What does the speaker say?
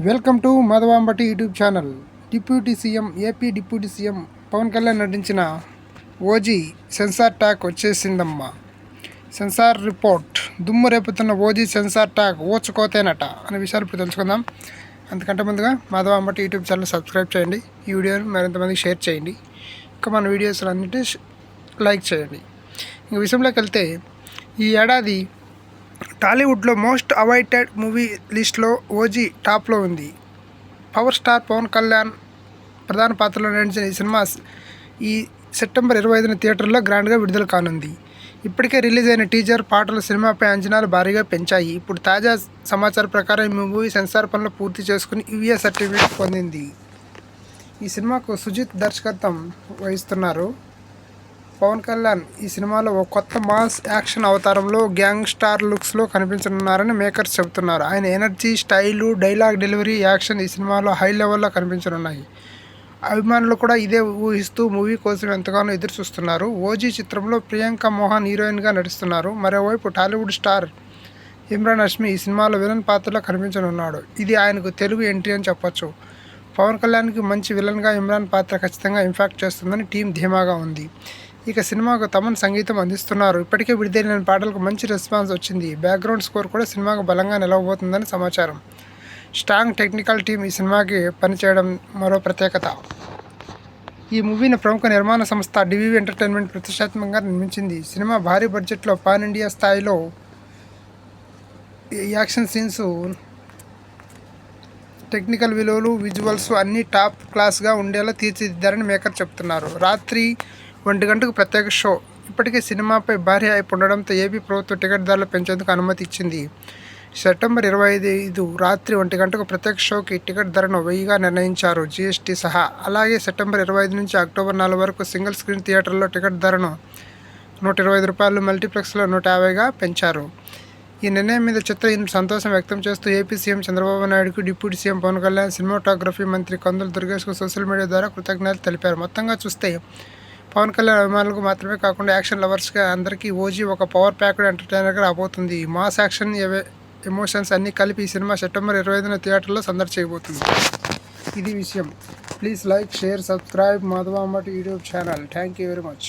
Welcome to మాధవాంబటి YouTube channel. Deputy CM AP deputy CM Pawan Kalyan నటించిన OG censor talk వచ్చేసిందమ్మా. Censor report దుమ్ము రేపుతున్న OG censor ట్యాక్ ఓచుకోతేనట అనే విషయాలు ఇప్పుడు తెలుసుకుందాం. అంతకంటే ముందుగా మాధవాంబటి యూట్యూబ్ ఛానల్ సబ్స్క్రైబ్ చేయండి. ఈ వీడియోని మరింతమందికి షేర్ చేయండి. ఇంకా మన వీడియోస్ అన్నిటి లైక్ చేయండి. ఇంక విషయంలోకి వెళ్తే ఈ ఏడాది టాలీవుడ్లో మోస్ట్ అవైటెడ్ మూవీ లిస్ట్లో ఓజీ టాప్లో ఉంది. పవర్ స్టార్ పవన్ కళ్యాణ్ ప్రధాన పాత్రలో నటించిన ఈ సినిమా ఈ సెప్టెంబర్ ఇరవై ఐదున థియేటర్లో గ్రాండ్గా విడుదల కానుంది. ఇప్పటికే రిలీజ్ అయిన టీజర్ పాటలు సినిమాపై అంచనాలు భారీగా పెంచాయి. ఇప్పుడు తాజా సమాచారం ప్రకారం ఈ మూవీ సెన్సార్ పనులు పూర్తి చేసుకుని యూఏ సర్టిఫికేట్ పొందింది. ఈ సినిమాకు సుజిత్ దర్శకత్వం వహిస్తున్నారు. పవన్ కళ్యాణ్ ఈ సినిమాలో ఒక కొత్త మాస్ యాక్షన్ అవతారంలో గ్యాంగ్ స్టార్ లుక్స్లో కనిపించనున్నారని మేకర్స్ చెబుతున్నారు. ఆయన energy style dialogue delivery action ఈ సినిమాలో హై లెవెల్లో కనిపించనున్నాయి. అభిమానులు కూడా ఇదే ఊహిస్తూ మూవీ కోసం ఎంతగానో ఎదురు చూస్తున్నారు ఓజీ చిత్రంలో ప్రియాంక మోహన్ హీరోయిన్గా నటిస్తున్నారు. మరోవైపు టాలీవుడ్ స్టార్ ఇమ్రాన్ హష్మి ఈ సినిమాలో విలన్ పాత్రలో కనిపించనున్నాడు. ఇది ఆయనకు తెలుగు ఎంట్రీ అని చెప్పొచ్చు. పవన్ కళ్యాణ్కి మంచి విలన్గా ఇమ్రాన్ పాత్ర ఖచ్చితంగా ఇంపాక్ట్ చేస్తుందని టీం ధీమాగా ఉంది. ఇక సినిమాకు తమన్ సంగీతం అందిస్తున్నారు. ఇప్పటికే విడుదలైన పాటలకు మంచి రెస్పాన్స్ వచ్చింది. బ్యాక్గ్రౌండ్ స్కోర్ కూడా సినిమాకు బలంగా నిలవబోతుందని సమాచారం. స్ట్రాంగ్ టెక్నికల్ టీం ఈ సినిమాకి పనిచేయడం మరో ప్రత్యేకత. ఈ మూవీని ప్రముఖ నిర్మాణ సంస్థ డివివి ఎంటర్టైన్మెంట్ ప్రతిష్టాత్మకంగా నిర్మించింది. సినిమా భారీ బడ్జెట్లో పాన్ ఇండియా స్థాయిలో యాక్షన్ సీన్స్ టెక్నికల్ విలువలు విజువల్స్ అన్నీ టాప్ క్లాస్గా ఉండేలా తీర్చిదిద్దారని మేకర్ చెప్తున్నారు. రాత్రి ఒంటి గంటకు ప్రత్యేక షో. ఇప్పటికే సినిమాపై భారీ హైప్ ఉండడంతో ఏపీ ప్రభుత్వం టికెట్ ధరలు పెంచేందుకు అనుమతి ఇచ్చింది. సెప్టెంబర్ ఇరవై ఐదు రాత్రి ఒంటి గంటకు ప్రత్యేక షోకి టికెట్ ధరను వెయ్యిగా నిర్ణయించారు జీఎస్టీ సహా. అలాగే సెప్టెంబర్ ఇరవై ఐదు నుంచి అక్టోబర్ నాలుగు వరకు సింగిల్ స్క్రీన్ థియేటర్లో టికెట్ ధరను నూట ఇరవై ఐదు రూపాయలు మల్టీప్లెక్స్లో నూట యాభైగా పెంచారు. ఈ నిర్ణయం మీద చిత్ర సంతోషం వ్యక్తం చేస్తూ ఏపీ సీఎం చంద్రబాబు నాయుడుకు deputy CM Pawan Kalyan cinematography మంత్రి కందుల దుర్గేష్కు సోషల్ మీడియా ద్వారా కృతజ్ఞతలు తెలిపారు. మొత్తంగా చూస్తే పవన్ కళ్యాణ్ అభిమానులకు మాత్రమే కాకుండా యాక్షన్ లవర్స్గా అందరికీ ఓజీ ఒక పవర్ ప్యాక్డ్ ఎంటర్టైనర్గా రాబోతుంది. మాస్ యాక్షన్ ఎమోషన్స్ అన్నీ కలిపి ఈ సినిమా సెప్టెంబర్ ఇరవై ఐదున థియేటర్లో సందర్శ చేయబోతుంది. ఇది విషయం. Please like share subscribe మాధవాంబట్ YouTube channel. Thank you very much.